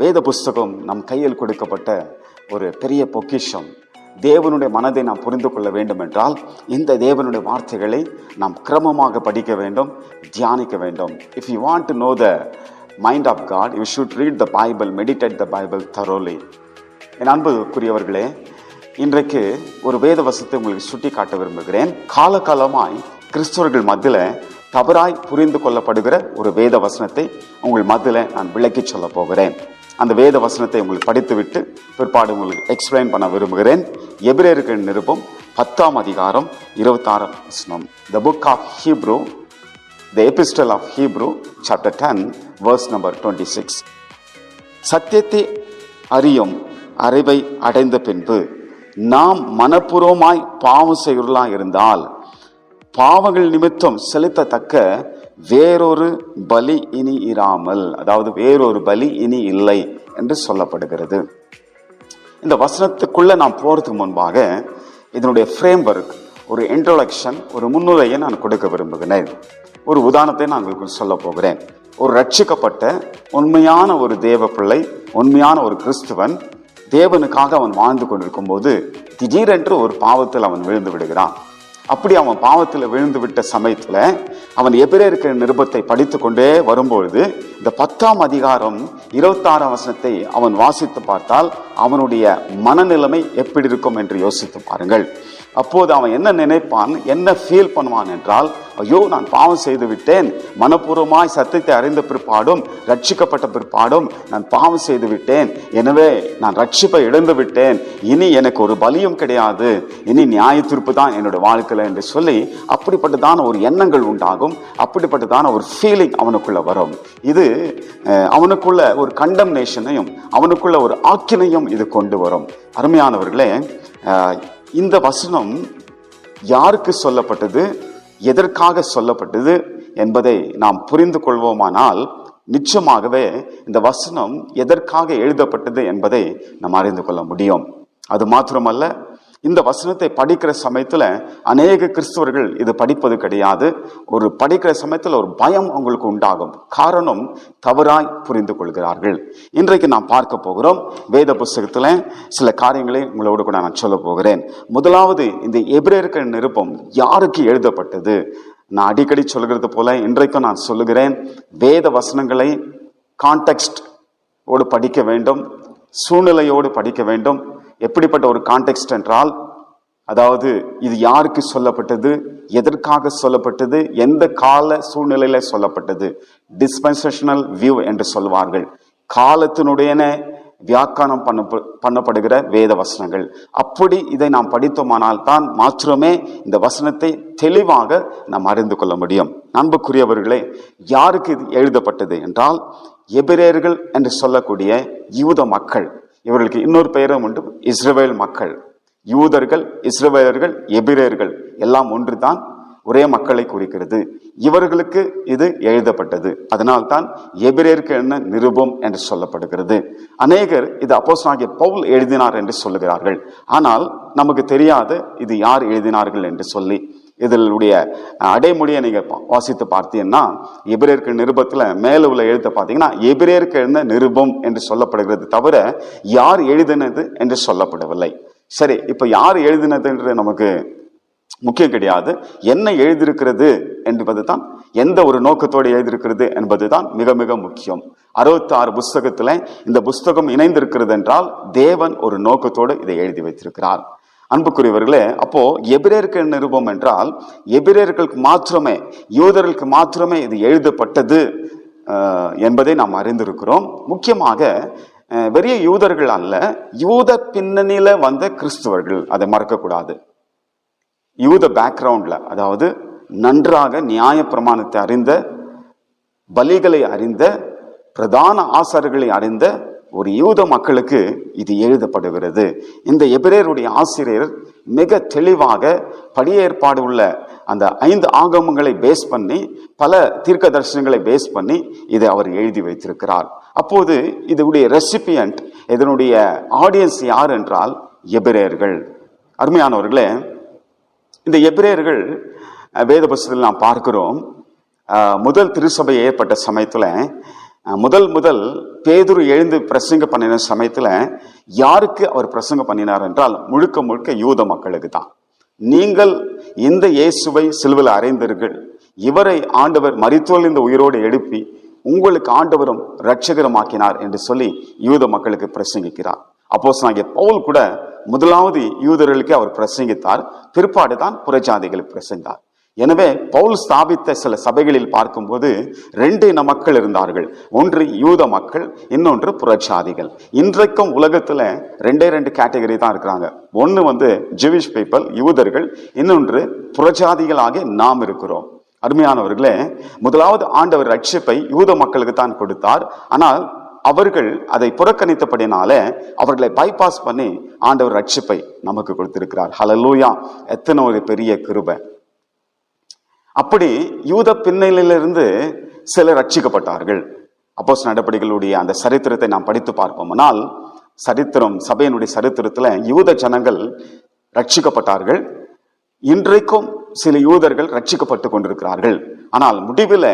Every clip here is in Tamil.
வேத புஸ்தகம் நம் கையில் கொடுக்கப்பட்ட ஒரு பெரிய பொக்கிஷம். தேவனுடைய மனதை நாம் புரிந்து கொள்ள வேண்டும் என்றால் இந்த தேவனுடைய வார்த்தைகளை நாம் கிரமமாக படிக்க வேண்டும் தியானிக்க வேண்டும். If you want to know the mind of God you should read the Bible meditate the Bible thoroughly என் அன்புக்குரியவர்களே இன்றைக்கு ஒரு வேத வசத்தை உங்களுக்கு சுட்டி காட்ட விரும்புகிறேன். காலகாலமாய் கிறிஸ்தவர்கள் மத்தியில் தவறாய் புரிந்து கொள்ளப்படுகிற ஒரு வேத வசனத்தை உங்கள் மத்தியில் நான் விளக்கி சொல்ல போகிறேன். அந்த வேத வசனத்தை உங்களுக்கு படித்துவிட்டு பிற்பாடு உங்களுக்கு எக்ஸ்பிளைன் பண்ண விரும்புகிறேன். எபிரேருக்கு நிருபம் பத்தாம் அதிகாரம் இருபத்தாறாம் வசனம். The book of Hebrew the epistle of Hebrew chapter ten verse number twenty six சத்தியத்தை அறியும் அறிவை அடைந்த பின்பு நாம் மனப்பூர்வமாய் பாவம் செய்கிறலாம் இருந்தால் பாவங்கள் நிமித்தம் செலுத்தத்தக்க வேறொரு பலி இனி இராமல் அதாவது வேறொரு பலி இனி இல்லை என்று சொல்லப்படுகிறது. இந்த வசனத்துக்குள்ள நான் போறதுக்கு முன்பாக இதனுடைய ஃப்ரேம் ஒர்க் ஒரு இன்ட்ரோடக்ஷன் ஒரு முன்னுரையை நான் கொடுக்க விரும்புகிறேன். ஒரு உதாரணத்தை நான் உங்களுக்கு சொல்ல போகிறேன். ஒரு ரட்சிக்கப்பட்ட உண்மையான ஒரு தேவ பிள்ளை உண்மையான ஒரு கிறிஸ்துவன் தேவனுக்காக அவன் வாழ்ந்து கொண்டிருக்கும் போது திடீரென்று ஒரு பாவத்தில் அவன் விழுந்து விடுகிறான். அப்படி அவன் பாவத்தில் விழுந்து விட்ட சமயத்தில் அவன் எபிரேயருக்கு நிருபத்தை படித்து கொண்டே வரும்பொழுது இந்த பத்தாம் அதிகாரம் இருபத்தாறாம் வசனத்தை அவன் வாசித்து பார்த்தால் அவனுடைய மனநிலைமை எப்படி இருக்கும் என்று யோசித்து பாருங்கள். அப்போது அவன் என்ன நினைப்பான் என்ன ஃபீல் பண்ணுவான் என்றால் ஐயோ நான் பாவம் செய்து விட்டேன். மனப்பூர்வமாய் சத்தியத்தை அறிந்த பிற்பாடும் ரட்சிக்கப்பட்ட பிற்பாடும் நான் பாவம் செய்து விட்டேன். எனவே நான் ரட்சிப்பை இழந்து விட்டேன். இனி எனக்கு ஒரு பலியும் கிடையாது. இனி நியாய தீர்ப்பு தான் என்னோட வாழ்க்கையில் என்று சொல்லி அப்படிப்பட்டதான ஒரு எண்ணங்கள் உண்டாகும். அப்படிப்பட்டதான ஒரு ஃபீலிங் அவனுக்குள்ள வரும். இது அவனுக்குள்ள ஒரு கண்டம்னேஷனையும் அவனுக்குள்ள ஒரு ஆக்கினையும் இது கொண்டு வரும். அருமையானவர்களே இந்த வசனம் யாருக்கு சொல்லப்பட்டது எதற்காக சொல்லப்பட்டது என்பதை நாம் புரிந்து கொள்வோமானால் நிச்சயமாகவே இந்த வசனம் எதற்காக எழுதப்பட்டது என்பதை நாம் அறிந்து கொள்ள முடியும். அது மாத்திரமல்ல இந்த வசனத்தை படிக்கிற சமயத்தில் அநேக கிறிஸ்தவர்கள் இது படிப்பது கிடையாது. ஒரு படிக்கிற சமயத்தில் ஒரு பயம் அவங்களுக்கு உண்டாகும். காரணம் தவறாய் புரிந்து கொள்கிறார்கள். இன்றைக்கு நாம் பார்க்க போகிறோம். வேத புஸ்தகத்தில் சில காரியங்களை உங்களோடு கூட நான் சொல்ல போகிறேன். முதலாவது இந்த எபிரேயர்கள் நிருப்பம் யாருக்கு எழுதப்பட்டது? நான் அடிக்கடி சொல்கிறது போல இன்றைக்கும் நான் சொல்லுகிறேன். வேத வசனங்களை கான்டெக்ட் ஓடு படிக்க வேண்டும். சூழ்நிலையோடு படிக்க வேண்டும். எப்படிப்பட்ட ஒரு கான்டெக்ஸ்ட் என்றால் அதாவது இது யாருக்கு சொல்லப்பட்டது எதற்காக சொல்லப்பட்டது எந்த கால சூழ்நிலையில சொல்லப்பட்டது டிஸ்பென்சேஷனல் வியூ என்று சொல்வார்கள் காலத்தினுடையன வியாக்கானம் பண்ண பண்ணப்படுகிற வேத வசனங்கள். அப்படி இதை நாம் படித்தோமானால் தான் மாத்திரமே இந்த வசனத்தை தெளிவாக நாம் அறிந்து கொள்ள முடியும். அன்புக்குரியவர்களே யாருக்கு இது எழுதப்பட்டது என்றால் எபிரேயர்கள் என்று சொல்லக்கூடிய யூத மக்கள் இவர்களுக்கு இன்னொரு பெயரும் உண்டு. இஸ்ரேல் மக்கள். யூதர்கள் இஸ்ரவேலர்கள் எபிரேயர்கள் எல்லாம் ஒன்றுதான் ஒரே மக்களை குறிக்கிறது. இவர்களுக்கு இது எழுதப்பட்டது. அதனால்தான் எபிரேயருக்கு என்ன நிருபம் என்று சொல்லப்படுகிறது. அநேகர் இது அப்போஸ்தலனாகிய பவுல் எழுதினார் என்று சொல்லுகிறார்கள். ஆனால் நமக்கு தெரியாது இது யார் எழுதினார்கள் என்று சொல்லி இதனுடைய அடைமொழியை நீங்க பா- வாசித்து பார்த்தீங்கன்னா எபிரேயருக்கு நிருபத்தில் மேலே உள்ள எழுத்த பார்த்தீங்கன்னா எபிரேயருக்கு எழுந்த நிருபம் என்று சொல்லப்படுகிறது தவிர யார் எழுதினது என்று சொல்லப்படவில்லை. சரி இப்போ யார் எழுதினது என்று நமக்கு முக்கியம் கிடையாது. என்ன எழுதியிருக்கிறது என்பது தான் எந்த ஒரு நோக்கத்தோடு எழுதியிருக்கிறது என்பது தான் மிக மிக முக்கியம். அறுபத்தி ஆறு இந்த புஸ்தகம் இணைந்திருக்கிறது என்றால் தேவன் ஒரு நோக்கத்தோடு இதை எழுதி வைத்திருக்கிறார். அன்புக்குரியவர்களே அப்போ எபிரேயருக்கு நிருபம் என்றால் எபிரேயர்களுக்கு மாத்திரமே யூதர்களுக்கு மாத்திரமே இது எழுதப்பட்டது என்பதை நாம் அறிந்திருக்கிறோம். முக்கியமாக வெறிய யூதர்கள் அல்ல யூத பின்னணியில வந்த கிறிஸ்துவர்கள் அதை மறக்கக்கூடாது. யூத பேக்ரவுண்ட்ல அதாவது நன்றாக நியாய பிரமாணத்தை அறிந்த பலிகளை அறிந்த பிரதான ஆசார்களை அறிந்த ஒரு யூத மக்களுக்கு இது எழுதப்படுகிறது. இந்த எபிரேயருடைய ஆசிரியர் மிக தெளிவாக படியேற்பாடு உள்ள அந்த ஐந்து ஆகமங்களை பேஸ் பண்ணி பல தீர்க்க தரிசனங்களை பேஸ் பண்ணி இதை அவர் எழுதி வைத்திருக்கிறார். அப்போது இதனுடைய ரெசிபியன்ட் இதனுடைய ஆடியன்ஸ் யார் என்றால் எபிரேயர்கள். அருமையானவர்களே இந்த எபிரேயர்கள் வேத புஸ்தத்தில் நாம் பார்க்கிறோம். முதல் திருச்சபை ஏற்பட்ட சமயத்தில் முதல் முதல் பேதுரு எழுந்து பிரசங்க பண்ணின சமயத்தில் யாருக்கு அவர் பிரசங்க பண்ணினார் என்றால் முழுக்க முழுக்க யூத மக்களுக்கு தான். நீங்கள் இந்த இயேசுவை சிலுவையில் அறைந்தீர்கள். இவரை ஆண்டவர் மரித்தோல் உயிரோடு எழுப்பி உங்களுக்கு ஆண்டவரும் இரட்சகரமாக்கினார் என்று சொல்லி யூத மக்களுக்கு பிரசங்கிக்கிறார். அப்போஸ் பவுல் கூட முதலாவது யூதர்களுக்கு அவர் பிரசங்கித்தார். பிற்பாடு தான் புறஜாதிகளுக்கு பிரசங்கித்தார். எனவே பவுல் ஸ்தாபித்த சில சபைகளில் பார்க்கும்போது ரெண்டு இன மக்கள் இருந்தார்கள். ஒன்று யூத மக்கள் இன்னொன்று புரட்சாதிகள். இன்றைக்கும் உலகத்துல ரெண்டே ரெண்டு கேட்டகரி தான் இருக்கிறாங்க. ஒன்று வந்து ஜிவிஷ் பீப்பிள் யூதர்கள் இன்னொன்று புரட்சாதிகளாக நாம் இருக்கிறோம். அருமையானவர்களே முதலாவது ஆண்டவர் ரட்சிப்பை யூத மக்களுக்கு தான் கொடுத்தார். ஆனால் அவர்கள் அதை புறக்கணித்தபடினால அவர்களை பைபாஸ் பண்ணி ஆண்டவர் ரட்சிப்பை நமக்கு கொடுத்திருக்கிறார். ஹலலூயா எத்தனை ஒரு பெரிய கிருபை. அப்படி யூத பின்னணியிலிருந்து சிலர் ரட்சிக்கப்பட்டார்கள். அப்போஸ் நடவடிக்கைகளுடைய அந்த சரித்திரத்தை நாம் படித்து பார்ப்போம்னால் சரித்திரம் சபையினுடைய சரித்திரத்தில் யூத ஜனங்கள் ரட்சிக்கப்பட்டார்கள். இன்றைக்கும் சில யூதர்கள் ரட்சிக்கப்பட்டு கொண்டிருக்கிறார்கள். ஆனால் முடிவில்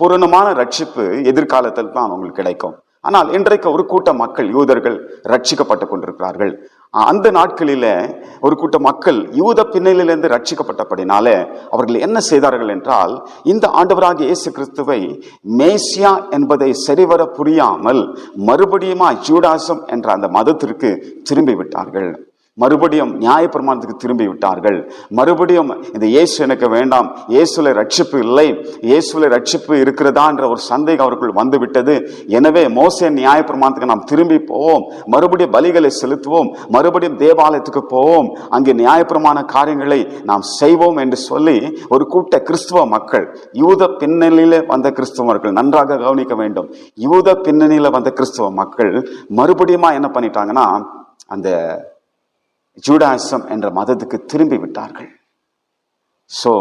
பூரணமான ரட்சிப்பு எதிர்காலத்தில் தான் அவங்களுக்கு கிடைக்கும். ஆனால் இன்றைக்கு ஒரு கூட்ட மக்கள் யூதர்கள் ரட்சிக்கப்பட்டு கொண்டிருக்கிறார்கள். அந்த நாட்களில ஒரு கூட்ட மக்கள் யூத பின்னணியிலிருந்து ரட்சிக்கப்பட்டபடினால அவர்கள் என்ன செய்தார்கள் என்றால் இந்த ஆண்டவராக இயேசு கிறிஸ்துவை மேசியா என்பதை சரிவர புரியாமல் மறுபடியுமா ஜூடாசம் என்ற அந்த மதத்திற்கு திரும்பி விட்டார்கள் மறுபடியும் நியாயப்பிரமாணத்துக்கு திரும்பி விட்டார்கள் மறுபடியும் இந்த இயேசு எனக்கு வேண்டாம் இயேசுல ரட்சிப்பு இல்லை இயேசுல ரட்சிப்பு இருக்கிறதான்ற ஒரு சந்தேகம் அவர்கள் வந்துவிட்டது. எனவே மோசே நியாயப்பிரமாணத்துக்கு நாம் திரும்பி போவோம். மறுபடியும் பலிகளை செலுத்துவோம். மறுபடியும் தேவாலயத்துக்கு போவோம். அங்கே நியாயப்பிரமாண காரியங்களை நாம் செய்வோம் என்று சொல்லி ஒரு கூட்ட கிறிஸ்துவ மக்கள் யூத பின்னணியில வந்த கிறிஸ்துவர்கள் நன்றாக கவனிக்க வேண்டும். யூத பின்னணியில வந்த கிறிஸ்துவ மக்கள் மறுபடியுமா என்ன பண்ணிட்டாங்கன்னா அந்த ஜூடாசம் என்ற மதத்துக்கு திரும்பி விட்டார்கள். சோ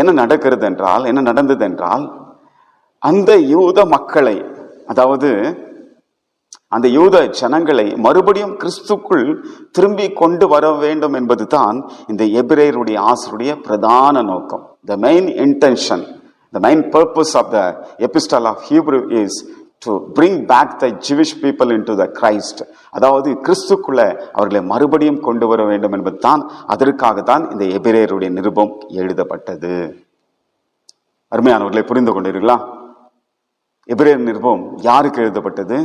என்ன நடக்கிறது என்றால் என்ன நடந்தது என்றால் அந்த யூத மக்களை அதாவது அந்த யூத ஜனங்களை மறுபடியும் கிறிஸ்துக்குள் திரும்பி கொண்டு வர வேண்டும் என்பது தான் இந்த எபிரேயருடைய ஆசருடைய பிரதான நோக்கம். The main intention the main purpose of the epistle of Hebrew is to bring back the Jewish people into the Christ அதாவது கிறிஸ்துக்குள்ள அவர்களை மறுபடியும் கொண்டு வர வேண்டும் என்பது தான் அதற்காக தான் இந்த எபிரேயருடைய நிருபம் எழுதப்பட்டது. அருமையானவர்களை புரிந்து கொண்டீர்களா? எபிரேயர் நிருபம் யாருக்கு எழுதப்பட்டது?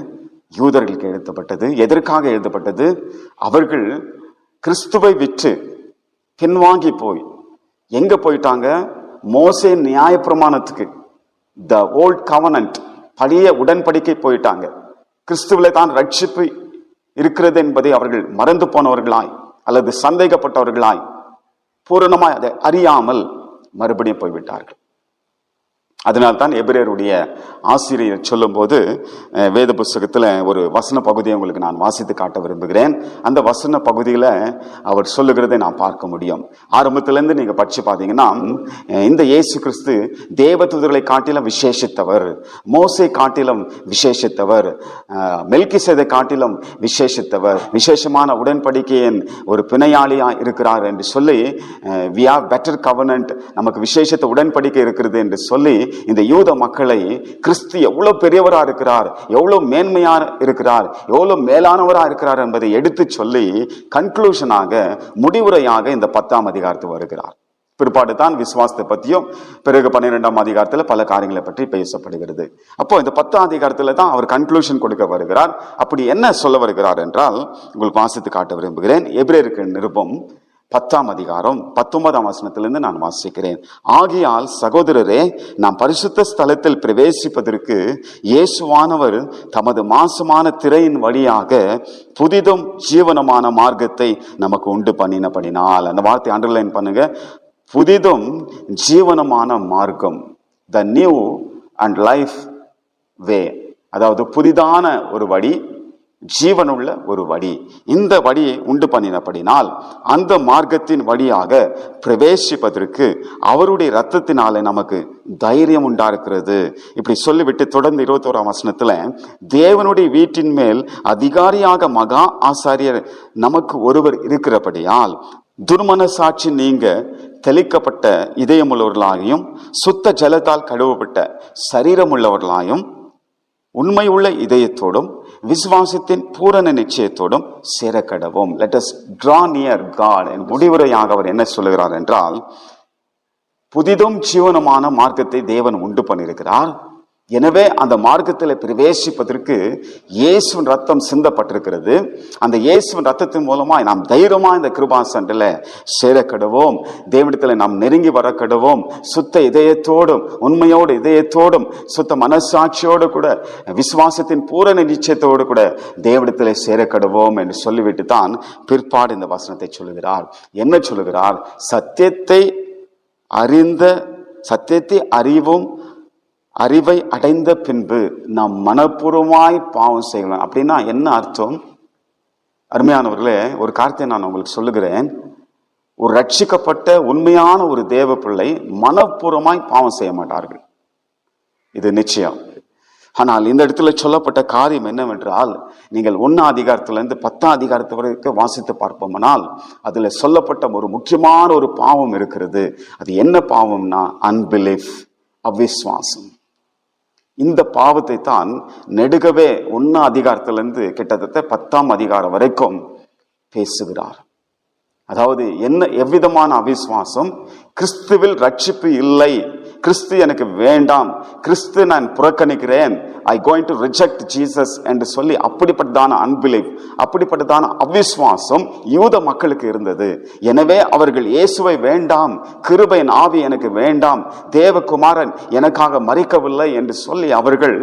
யூதர்களுக்கு எழுதப்பட்டது. எதற்காக எழுதப்பட்டது? அவர்கள் கிறிஸ்துவை விற்று பின்வாங்கி போய் எங்க போயிட்டாங்க? மோசே நியாயப்பிரமாணத்துக்கு த ஓல்ட் கவனன்ட் பழைய உடன்படிக்கை போயிட்டாங்க. கிறிஸ்துவில தான் ரட்சிப்பு இருக்கிறது என்பதை அவர்கள் மறந்து போனவர்களாய் அல்லது சந்தேகப்பட்டவர்களாய் பூரணமாய் அதை அறியாமல் மறுபடியும் போய்விட்டார்கள். அதனால்தான் எபிரேருடைய ஆசிரியர் சொல்லும்போது வேத புஸ்தகத்தில் ஒரு வசன பகுதியை உங்களுக்கு நான் வாசித்து காட்ட விரும்புகிறேன். அந்த வசன பகுதியில் அவர் சொல்லுகிறதை நான் பார்க்க முடியும். ஆரம்பத்திலேருந்து நீங்கள் படித்து பார்த்தீங்கன்னா இந்த இயேசு கிறிஸ்து தேவதூதர்களை காட்டிலும் விசேஷித்தவர் மோசை காட்டிலும் விசேஷித்தவர் மெல்கிசேதை காட்டிலும் விசேஷித்தவர் விசேஷமான உடன்படிக்கையின் ஒரு பிணையாளியாக இருக்கிறார் என்று சொல்லி வி ஆர் பெட்டர் கவர்னன்ட் நமக்கு விசேஷத்தை உடன்படிக்கை இருக்கிறது என்று சொல்லி இந்த யூத மக்களை கிறிஸ்து எவ்வளவு பெரியவரா இருக்கிறார் எவ்வளவு மேன்மையாக இருக்கிறார் எவ்வளவு மேலானவரா இருக்கிறார் என்பதை எடுத்து சொல்லி கன்க்ளூஷனாக முடிவுரையாக இந்த பத்தாம் அதிகாரத்து வருகிறார். பிற்பாடு தான் விசுவாசத்தை பற்றியும் பிறகு பன்னிரெண்டாம் அதிகாரத்தில் பல காரியங்களை பற்றி பேசப்படுகிறது. அப்போ இந்த பத்தாம் அதிகாரத்தில் தான் அவர் கன்க்ளூஷன் கொடுக்க வருகிறார். அப்படி என்ன சொல்ல வருகிறார் என்றால் உங்களுக்கு வாசித்து காட்ட விரும்புகிறேன். எபிரேருக்கு நிருபம் பத்தாம் அதிகாரம் பத்தொன்பதாம் வசனத்திலிருந்து நான் வாசிக்கிறேன். ஆகையால் சகோதரரே நாம் பரிசுத்த ஸ்தலத்தில் பிரவேசிப்பதற்கு இயேசுவானவர் தமது மாசமான திரையின் வழியாக புதிதும் ஜீவனமான மார்க்கத்தை நமக்கு உண்டு பண்ணினபடினால். அந்த வார்த்தை அண்டர்லைன் பண்ணுங்க. புதிதும் ஜீவனமான மார்க்கம். The new and life way அதாவது புதிதான ஒரு வழி ஜீவனுள்ள ஒரு வழி இந்த வழியை உண்டு பண்ணினபடினால் அந்த மார்க்கத்தின் வழியாக பிரவேசிப்பதற்கு அவருடைய ரத்தத்தினாலே நமக்கு தைரியம் உண்டாருக்கிறது இப்படி சொல்லிவிட்டு தொடர்ந்து இருபத்தோராம் வசனத்துல தேவனுடைய வீட்டின் மேல் அதிகாரியாக மகா ஆசாரியர் நமக்கு ஒருவர் இருக்கிறபடியால் துர்மன சாட்சி நீங்க தெளிக்கப்பட்ட இதயமுள்ளவர்களாயும் சுத்த ஜலத்தால் கழுவப்பட்ட சரீரமுள்ளவர்களாயும் உண்மையுள்ள இதயத்தோடும் விசுவாசத்தின் பூரண நிச்சயத்தோடும் சேரக்கடவும் let us draw near God முடிவுரையாக அவர் என்ன சொல்லுகிறார் என்றால் புதிதும் ஜீவனமான மார்க்கத்தை தேவன் உண்டு பண்ணியிருக்கிறார். எனவே அந்த மார்க்கத்தில் பிரவேசிப்பதற்கு இயேசுவின் ரத்தம் சிந்தப்பட்டிருக்கிறது. அந்த இயேசுவின் ரத்தத்தின் மூலமாக நாம் தைரியமாக இந்த கிருபா சண்டில் சேரக்கடுவோம். தேவனிடத்தில் நாம் நெருங்கி வரக்கடுவோம். சுத்த இதயத்தோடும் உண்மையோடு இதயத்தோடும் சுத்த மனசாட்சியோடு கூட விசுவாசத்தின் பூரண நிச்சயத்தோடு கூட தேவனிடத்தில் சேரக்கடுவோம் என்று சொல்லிவிட்டு தான் பிற்பாடு இந்த வசனத்தை சொல்லுகிறார். என்ன சொல்லுகிறார்? சத்தியத்தை அறிந்த சத்தியத்தை அறிவும் அறிவை அடைந்த பின்பு நாம் மனப்பூர்வமாய் பாவம் செய்யலாம் அப்படின்னா என்ன அர்த்தம்? அருமையானவர்களே ஒரு காரியத்தை நான் உங்களுக்கு சொல்லுகிறேன். ஒரு ரட்சிக்கப்பட்ட உண்மையான ஒரு தேவ பிள்ளை மனப்பூர்வமாய் பாவம் செய்ய மாட்டார்கள். இது நிச்சயம். ஆனால் இந்த இடத்துல சொல்லப்பட்ட காரியம் என்னவென்றால் நீங்கள் ஒன்னாம் அதிகாரத்திலிருந்து பத்தாம் அதிகாரத்து வரைக்கும் வாசித்து பார்ப்போம்னால் அதுல சொல்லப்பட்ட ஒரு முக்கியமான ஒரு பாவம் இருக்கிறது. அது என்ன பாவம்னா? அன்பிலீஃப் அவிஸ்வாசம். இந்த பாவத்தை தான் நெடுகவே ஒன்னா அதிகாரத்திலிருந்து கிட்டத்தட்ட பத்தாம் அதிகாரம் வரைக்கும் பேசுகிறார். அதாவது என்ன எவ்விதமான அவிசுவாசம்? கிறிஸ்துவில் ரட்சிப்பு இல்லை கிறிஸ்து எனக்கு வேண்டாம். கிறிஸ்து நான் புறக்கணிக்கிறேன். I going to reject Jesus என்று சொல்லி அப்படிப்பட்டதான அன்பிலீவ் அப்படிப்பட்டதான அவிஸ்வாசம் யூத மக்களுக்கு இருந்தது. எனவே அவர்கள் இயேசுவை வேண்டாம். கிருபையின் ஆவி எனக்கு வேண்டாம். தேவகுமாரன் எனக்காக மறிக்கவில்லை என்று சொல்லி அவர்கள்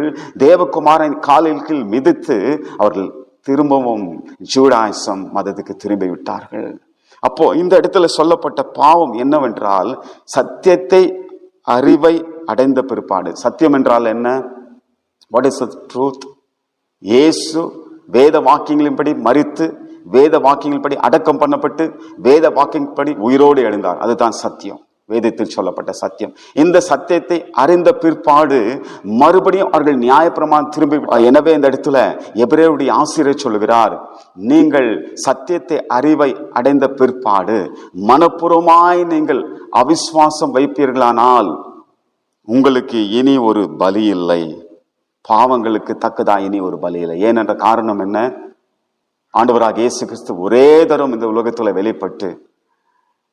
தேவகுமாரன் காலில் கீழ் மிதித்து அவர்கள் திரும்பவும் ஜூடாயசம் மதத்துக்கு திரும்பி விட்டார்கள். அப்போ இந்த இடத்துல சொல்லப்பட்ட பாவம் என்னவென்றால் சத்தியத்தை அறிவை அடைந்த பிற்பாடு. சத்தியம் என்றால் என்ன? வாட் இஸ் ட்ரூத் இயேசு வேத வாக்கியங்களின்படி மறித்து வேத வாக்கியங்களின்படி அடக்கம் பண்ணப்பட்டு வேத வாக்கியப்படி உயிரோடு எழுந்தார். அதுதான் சத்தியம். வேதத்தில் சொல்லப்பட்ட சத்தியம். இந்த சத்தியத்தை அறிந்த பிற்பாடு மறுபடியும் அவர்கள் நியாயப்பிரமாணம் திரும்பி எனவே இந்த இடத்துல எபிரேவுடைய ஆசிரியர் சொல்கிறார் நீங்கள் சத்தியத்தை அறிவை அடைந்த பிற்பாடு மனப்பூர்வமாய் நீங்கள் அவிஸ்வாசம் வைப்பீர்களானால் உங்களுக்கு இனி ஒரு பலி இல்லை. பாவங்களுக்கு தக்கதா இனி ஒரு பலி இல்லை. ஏனென்ற காரணம் என்ன? ஆண்டவராக இயேசு கிறிஸ்து ஒரே தரம் இந்த உலகத்தில் வெளிப்பட்டு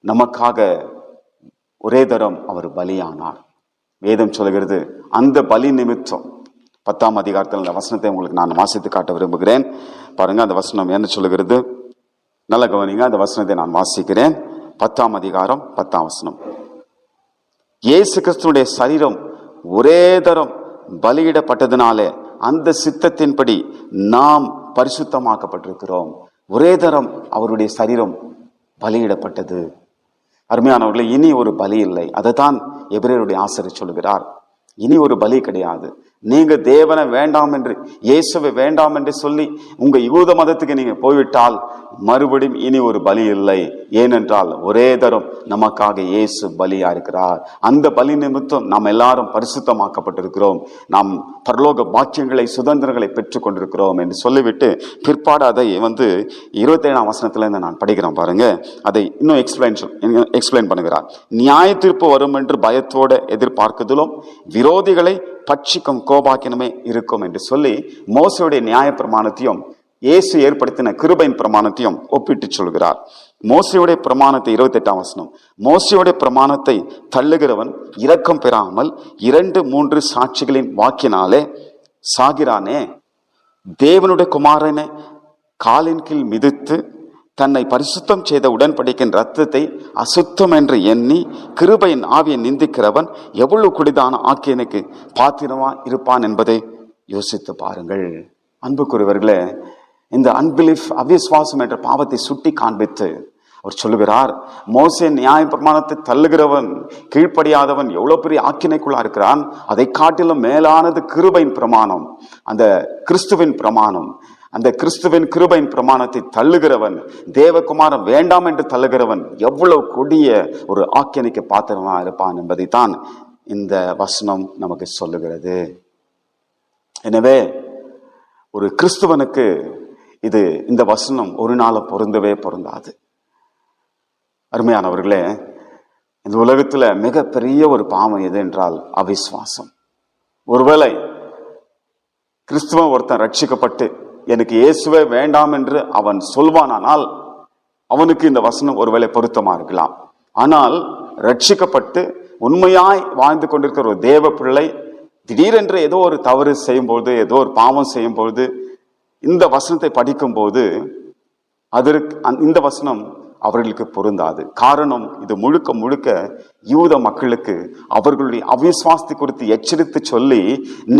நமக்காக ஒரே தரம் அவர் பலியானார். வேதம் சொல்கிறது அந்த பலி நிமித்தம் பத்தாம் அதிகாரத்தில் அந்த வசனத்தை உங்களுக்கு நான் வாசித்து காட்ட விரும்புகிறேன். பாருங்க அந்த வசனம் என்ன சொல்லுகிறது நல்ல கவனிங்க அந்த வசனத்தை நான் வாசிக்கிறேன். பத்தாம் அதிகாரம் பத்தாம் வசனம். இயேசு கிறிஸ்துனுடைய சரீரம் ஒரே தரம் பலியிடப்பட்டதினாலே அந்த சித்தத்தின்படி நாம் பரிசுத்தமாக்கப்பட்டிருக்கிறோம். ஒரே தரம் அவருடைய சரீரம் பலியிடப்பட்டது. அருமையானவர்களே இனி ஒரு பலி இல்லை. அதை தான் எபிரேருடைய ஆசிரியர் சொல்கிறார் இனி ஒரு பலி கிடையாது. நீங்க தேவனை வேண்டாம் என்று இயேசுவை வேண்டாம் என்று சொல்லி உங்க யூத மதத்துக்கு நீங்க போய்விட்டால் மறுபடியும் இனி ஒரு பலி இல்லை. ஏனென்றால் ஒரே தரம் நமக்காக இயேசு பலியா இருக்கிறார். அந்த பலி நிமித்தம் நாம் எல்லாரும் பரிசுத்தமாக்கப்பட்டிருக்கிறோம். நாம் பரலோக பாக்கியங்களை சுதந்திரங்களை பெற்றுக் கொண்டிருக்கிறோம் என்று சொல்லிவிட்டு பிற்பாடு அதை வந்து இருபத்தி ஏழாம் நான் படிக்கிறேன் பாருங்க. அதை இன்னும் எக்ஸ்பிளைன் எக்ஸ்பிளைன் பண்ணுகிறார். நியாய தீர்ப்பு வரும் என்று பயத்தோட எதிர்பார்க்குதலும் விரோதிகளை பட்சிக்கும் கோபாக்கினமே இருக்கும் என்று சொல்லி மோசையுடைய நியாய பிரமாணத்தையும் இயேசு ஏற்படுத்தின கிருபையின் பிரமாணத்தையும் ஒப்பிட்டு சொல்கிறார். மோசையுடைய பிரமாணத்தை இருபத்தி எட்டாம் வசனம். மோசையுடைய பிரமாணத்தை தள்ளுகிறவன் இரக்கம் பெறாமல் இரண்டு மூன்று சாட்சிகளின் வாக்கினாலே சாகிறானே தேவனுடைய குமாரனை காலின் கீழ் மிதித்து தன்னை பரிசுத்தம் செய்த உடன்படிக்கின் ரத்தத்தை அசுத்தம் என்று எண்ணி கிருபையின் ஆவியை நிந்திக்கிறவன் எவ்வளவு குடிதான ஆக்கியனுக்கு பாத்திரமா இருப்பான் என்பதை யோசித்து பாருங்கள். அன்புக்குரியவர்களே இந்த அன்பிலிஃப் அவிஸ்வாசம் என்ற பாவத்தை சுட்டி காண்பித்து அவர் சொல்லுகிறார் மோசே நியாய பிரமாணத்தை தள்ளுகிறவன் கீழ்ப்படியாதவன் எவ்வளவு பெரிய ஆக்கினைக்குள்ளா இருக்கிறான் அதை காட்டிலும் மேலானது கிருபையின் பிரமாணம் அந்த கிறிஸ்துவின் பிரமாணம். அந்த கிறிஸ்துவின் கிருபையின் பிரமாணத்தை தள்ளுகிறவன் தேவகுமாரன் வேண்டாம் என்று தள்ளுகிறவன் எவ்வளவு கொடிய ஒரு ஆக்கியனைக்கு பாத்திரமா இருப்பான் என்பதை தான் இந்த வசனம் நமக்கு சொல்லுகிறது. எனவே ஒரு கிறிஸ்துவனுக்கு இது இந்த வசனம் ஒரு நாளை பொருந்தவே பொருந்தாது. அருமையானவர்களே இந்த உலகத்துல மிகப்பெரிய ஒரு பாவம் எது என்றால் அவிஸ்வாசம் ஒருவேளை கிறிஸ்துவன் ஒருத்தன் ரட்சிக்கப்பட்டு எனக்கு இயேசுவே வேண்டாம் என்று அவன் சொல்வானானால் அவனுக்கு இந்த வசனம் ஒருவேளை பொருத்தமாக இருக்கலாம். ஆனால் ரட்சிக்கப்பட்டு உண்மையாய் வாழ்ந்து கொண்டிருக்கிற ஒரு தேவ பிள்ளை திடீரென்று ஏதோ ஒரு தவறு செய்யும்போது ஏதோ ஒரு பாவம் செய்யும்போது இந்த வசனத்தை படிக்கும்போது அதற்கு இந்த வசனம் அவர்களுக்கு பொருந்தாது. காரணம் இது முழுக்க முழுக்க யூத மக்களுக்கு அவர்களுடைய அவிஸ்வாசத்தை குறித்து எச்சரித்து சொல்லி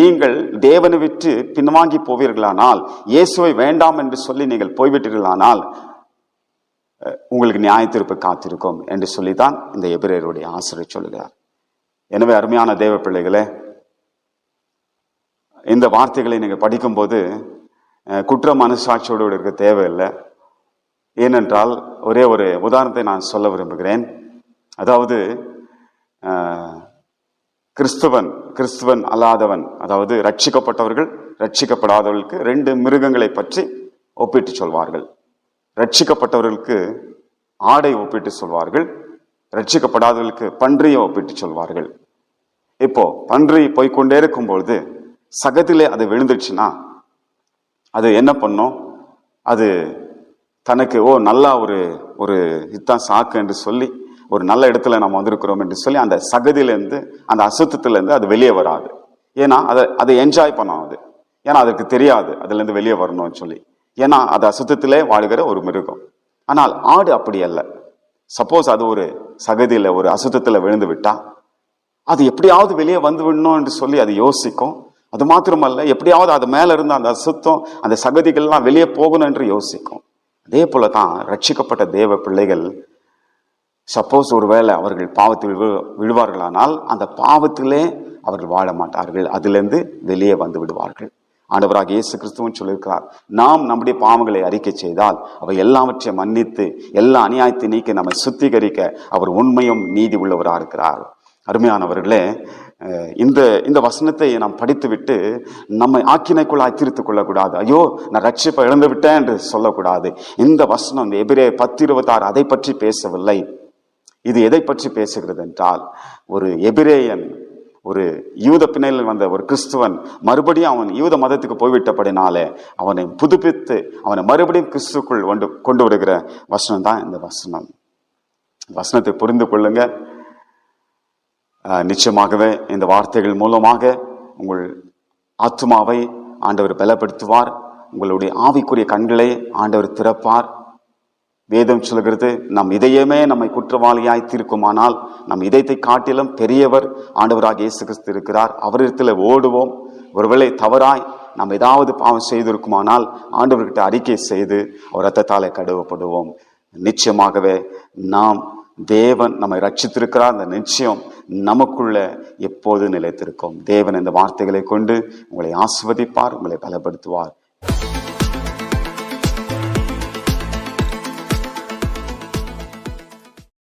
நீங்கள் தேவனை விட்டு பின்வாங்கி போவீர்களானால் இயேசுவை வேண்டாம் என்று சொல்லி நீங்கள் போய்விட்டீர்களானால் உங்களுக்கு நியாய தீர்ப்பு காத்திருக்கும் என்று சொல்லித்தான் இந்த எபிரேயருடைய ஆசிரியர் சொல்லுகிறார். எனவே அருமையான தேவ பிள்ளைகளே இந்த வார்த்தைகளை நீங்கள் படிக்கும்போது குற்ற மனசாட்சியோடு இருக்க தேவையில்லை. ஏனென்றால் ஒரே ஒரு உதாரணத்தை நான் சொல்ல விரும்புகிறேன். அதாவது கிறிஸ்துவன் கிறிஸ்துவன் அல்லாதவன் அதாவது ரட்சிக்கப்பட்டவர்கள் ரட்சிக்கப்படாதவர்களுக்கு ரெண்டு மிருகங்களை பற்றி ஒப்பிட்டு சொல்வார்கள். ரட்சிக்கப்பட்டவர்களுக்கு ஆடை ஒப்பிட்டு சொல்வார்கள் ரட்சிக்கப்படாதவர்களுக்கு பன்றியை ஒப்பிட்டு சொல்வார்கள். இப்போ பன்றி போய்கொண்டே இருக்கும் பொழுது சகத்திலே அது விழுந்துருச்சுன்னா அது என்ன பண்ணும்? அது தனக்கு ஓ நல்லா ஒரு ஒரு இதுதான் சாக்கு என்று சொல்லி ஒரு நல்ல இடத்துல நம்ம வந்திருக்கிறோம் என்று சொல்லி அந்த சகதியிலேருந்து அந்த அசுத்தத்திலேருந்து அது வெளியே வராது. ஏன்னா அதை அதை என்ஜாய் பண்ணும் அது. ஏன்னா அதற்கு தெரியாது அதுலேருந்து வெளியே வரணும்னு சொல்லி. ஏன்னா அது அசுத்தத்திலே வாழுகிற ஒரு மிருகம். ஆனால் ஆடு அப்படி அல்ல. சப்போஸ் அது ஒரு சகதியில் ஒரு அசுத்தத்தில் விழுந்து விட்டால் அது எப்படியாவது வெளியே வந்து விடணும் என்று சொல்லி அது யோசிக்கும். அது மாத்திரமல்ல எப்படியாவது அது மேலே இருந்த அந்த அசுத்தம் அந்த சகதிகள்லாம் வெளியே போகணும் என்று யோசிக்கும். அதே போல தான் ரட்சிக்கப்பட்ட தேவ பிள்ளைகள் சப்போஸ் ஒருவேளை அவர்கள் பாவத்தில் விழு விழுவார்களானால் அந்த பாவத்திலே அவர்கள் வாழ மாட்டார்கள். அதிலிருந்து வெளியே வந்து விடுவார்கள். ஆண்டவராக இயேசு கிறிஸ்துவும் சொல்லியிருக்கிறார் நாம் நம்முடைய பாவங்களை அறிக்கை செய்தால் அவை எல்லாவற்றையும் மன்னித்து எல்லா அநியாயத்தை நீக்கி நம்மை சுத்திகரிக்க அவர் உண்மையும் நீதி உள்ளவராக இருக்கிறார் அருமையானவர்களே இந்த இந்த வசனத்தை நாம் படித்துவிட்டு நம்மை ஆக்கினைக்குள்ளாய் தீர்த்துக் கொள்ளக்கூடாது. ஐயோ நான் ரட்சிப்பை இழந்து விட்டேன் என்று சொல்லக்கூடாது. இந்த வசனம் எபிரே பத்து இருபத்தாறு அதை பற்றி பேசவில்லை. இது எதை பற்றி பேசுகிறது என்றால் ஒரு எபிரேயன் ஒரு யூத பிணையில் வந்த ஒரு கிறிஸ்துவன் மறுபடியும் அவன் யூத மதத்துக்கு போய்விட்டபடினாலே அவனை புதுப்பித்து அவனை மறுபடியும் கிறிஸ்துக்குள் கொண்டு கொண்டு வருகிற வசனம் தான் இந்த வசனம். வசனத்தை புரிந்து கொள்ளுங்கள் நிச்சயமாகவே இந்த வார்த்தைகள் மூலமாக உங்கள் ஆத்மாவை ஆண்டவர் பலப்படுத்துவார். உங்களுடைய ஆவிக்குரிய கண்களை ஆண்டவர் திறப்பார். வேதம் சொல்கிறது நம் இதயமே நம்மை குற்றவாளியாய் தீர்க்குமானால் நம் இதயத்தை காட்டிலும் பெரியவர் ஆண்டவராக இயேசு கிறிஸ்து இருக்கிறார். அவரிடத்தில் ஓடுவோம். ஒருவேளை தவறாய் நாம் ஏதாவது பாவம் செய்திருக்குமானால் ஆண்டவர்கிட்ட அறிக்கை செய்து அவர் ரத்தத்தாலே கடுவப்படுவோம் நிச்சயமாகவே நாம் தேவன் நம்மை ரட்சித்திருக்கிறார் அந்த நிச்சயம் நமக்குள்ள எப்போது நிலைத்திருக்கும். தேவன் இந்த வார்த்தைகளை கொண்டு உங்களை ஆசிர்வதிப்பார் உங்களை பலப்படுத்துவார்.